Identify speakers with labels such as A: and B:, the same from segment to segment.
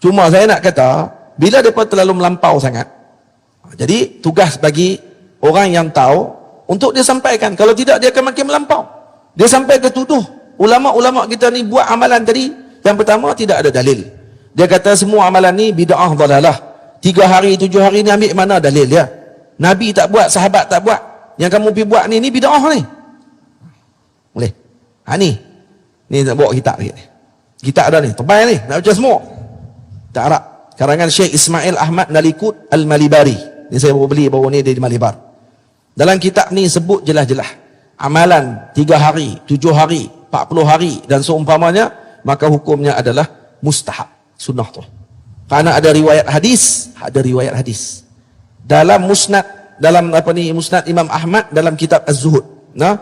A: Cuma saya nak kata, bila mereka terlalu melampau sangat, jadi tugas bagi orang yang tahu untuk dia sampaikan. Kalau tidak dia akan makin melampau. Dia sampai ke tuduh. Ulama-ulama kita ni buat amalan tadi. Yang pertama tidak ada dalil. Dia kata semua amalan ni bid'ah dalalah. Tiga hari, tujuh hari ni ambil mana dalil dia. Nabi tak buat, sahabat tak buat. Yang kamu pergi buat ni, ni bid'ah ni. Boleh? Ha ni. Ni nak bawa kitab ni. Kitab ada ni. Tebal ni. Nak baca semua. Tak harap. Karangan Syekh Ismail Ahmad Nalikut Al-Malibari. Ni saya baru beli baru ni dari Malibar. Dalam kitab ni sebut jelas-jelas. Amalan tiga hari, tujuh hari, empat puluh hari dan seumpamanya, maka hukumnya adalah mustahab. Sunnah tu. Karena ada riwayat hadis, ada riwayat hadis. Dalam musnad, dalam apa ni, musnad Imam Ahmad dalam kitab Az-Zuhud. Nah,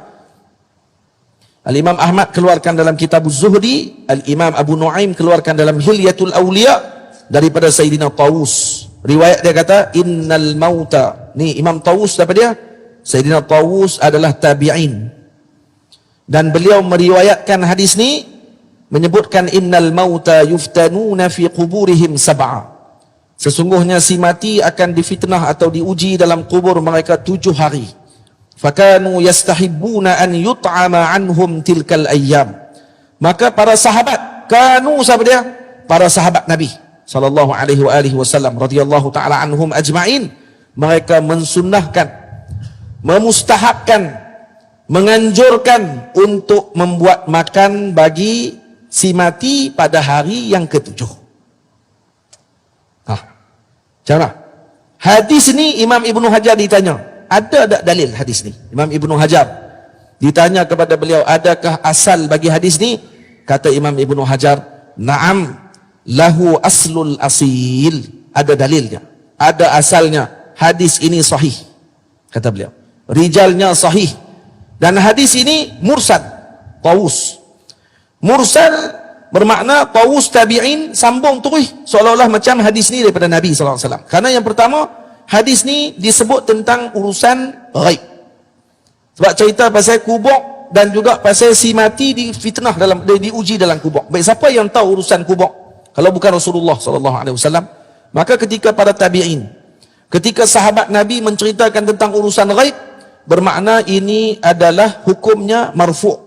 A: Al-Imam Ahmad keluarkan dalam kitab Az-Zuhdi, Al-Imam Abu Nuaim keluarkan dalam Hilyatul Awliya daripada Sayyidina Tawus. Riwayat dia kata, Innal mauta. Ni Imam Tawus apa dia? Sayyidina Tawus adalah tabi'in. Dan beliau meriwayatkan hadis ni, menyebutkan innal mauta yuftanuna fi quburihim sab'a. Sesungguhnya si mati akan difitnah atau diuji dalam kubur mereka tujuh hari. Fakanu yastahibbuna an yut'ama anhum tilkal ayyam. Maka para sahabat, kanu siapa dia? Para sahabat Nabi sallallahu alaihi wa alihi wasallam radhiyallahu taala anhum ajma'in. Mereka mensunnahkan, memustahabkan, menganjurkan untuk membuat makan bagi si mati pada hari yang ketujuh. Ha. Cara. Hadis ni Imam Ibnu Hajar ditanya, ada tak dalil hadis ni? Imam Ibnu Hajar ditanya kepada beliau, adakah asal bagi hadis ni? Kata Imam Ibnu Hajar, "Na'am, lahu aslul asil." Ada dalilnya. Ada asalnya. Hadis ini sahih. Kata beliau. Rijalnya sahih. Dan hadis ini mursad. Tawus. Mursal bermakna tawus tabi'in sambung terus seolah-olah macam hadis ni daripada Nabi SAW. Karena yang pertama, hadis ni disebut tentang urusan ghaib. Sebab cerita pasal kubur dan juga pasal si mati di fitnah dalam di, diuji dalam kubur. Baik siapa yang tahu urusan kubur? Kalau bukan Rasulullah SAW. Maka ketika para tabi'in, ketika sahabat Nabi menceritakan tentang urusan ghaib, bermakna ini adalah hukumnya marfu'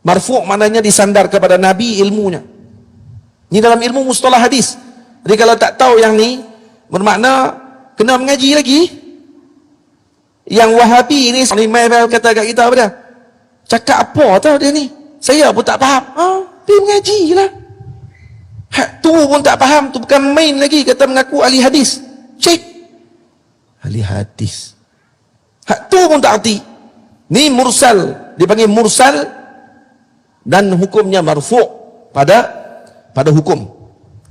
A: Marfu' maknanya disandar kepada Nabi ilmunya. Ini dalam ilmu mustalah hadis. Jadi kalau tak tahu yang ni, bermakna kena mengaji lagi. Yang Wahabi ni, kata kat kita apa dia? Cakap apa tau dia ni? Saya pun tak faham. Ha, dia mengaji lah. Tu pun tak faham. Tu bukan main lagi kata mengaku ahli hadis. Cek. Ahli hadis. Hak tu pun tak arti. Ni mursal. Dipanggil mursal dan hukumnya marfu' pada pada hukum.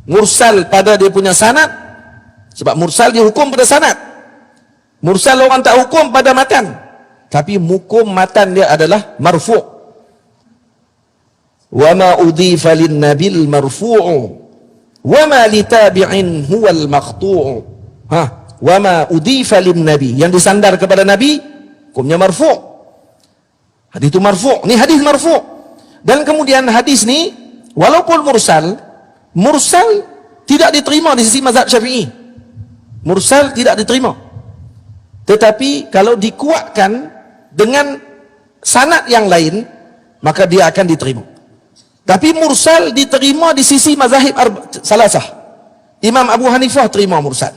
A: Mursal pada dia punya sanad sebab mursal dia hukum pada sanad. Mursal orang tak hukum pada matan. Tapi hukum matan dia adalah marfu'. Wa ma udhifa lin nabil marfu'u wa ma li tabi'in huwa al maqtu'u. Ha, wa ma udhifa lin nabi yang disandar kepada nabi hukumnya marfu'. Hadis itu marfu'. Ni hadis marfu'. Dan kemudian hadis ni walaupun mursal, mursal tidak diterima di sisi mazhab Syafi'i. Mursal tidak diterima. Tetapi kalau dikuatkan dengan sanad yang lain, maka dia akan diterima. Tapi mursal diterima di sisi mazahib salasah. Imam Abu Hanifah terima mursal.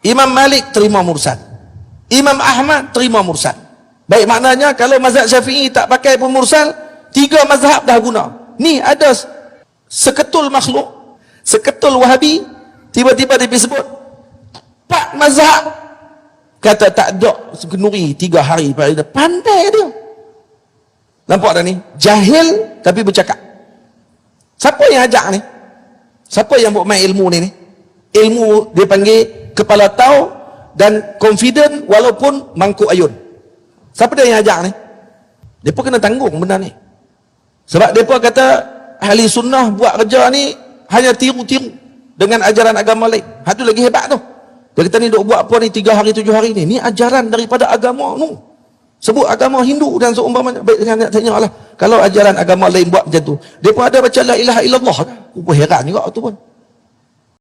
A: Imam Malik terima mursal. Imam Ahmad terima mursal. Baik maknanya kalau mazhab Syafi'i tak pakai pun mursal, Tiga mazhab dah guna. Ni ada seketul makhluk, seketul wahabi, tiba-tiba dia sebut, empat mazhab, kata tak ada kenuri tiga hari. Pandai dia. Nampak tak ni? Jahil tapi bercakap. Siapa yang ajak ni? Siapa yang buat main ilmu ni ni? Ilmu dia panggil kepala tahu dan confident walaupun mangkuk ayun. Siapa dia yang ajak ni? Dia pun kena tanggung benda ni. Sebab mereka kata ahli sunnah buat kerja ni hanya tiru-tiru dengan ajaran agama lain. Hal tu lagi hebat tu. Dia kata ni duk buat apa ni tiga hari tujuh hari ni. Ni ajaran daripada agama tu. Sebut agama Hindu dan seumpamanya. Baik dengan nak tanya lah. Kalau ajaran agama lain buat macam tu. Dia pun ada baca la ilaha illallah. Aku pun heran juga tu pun.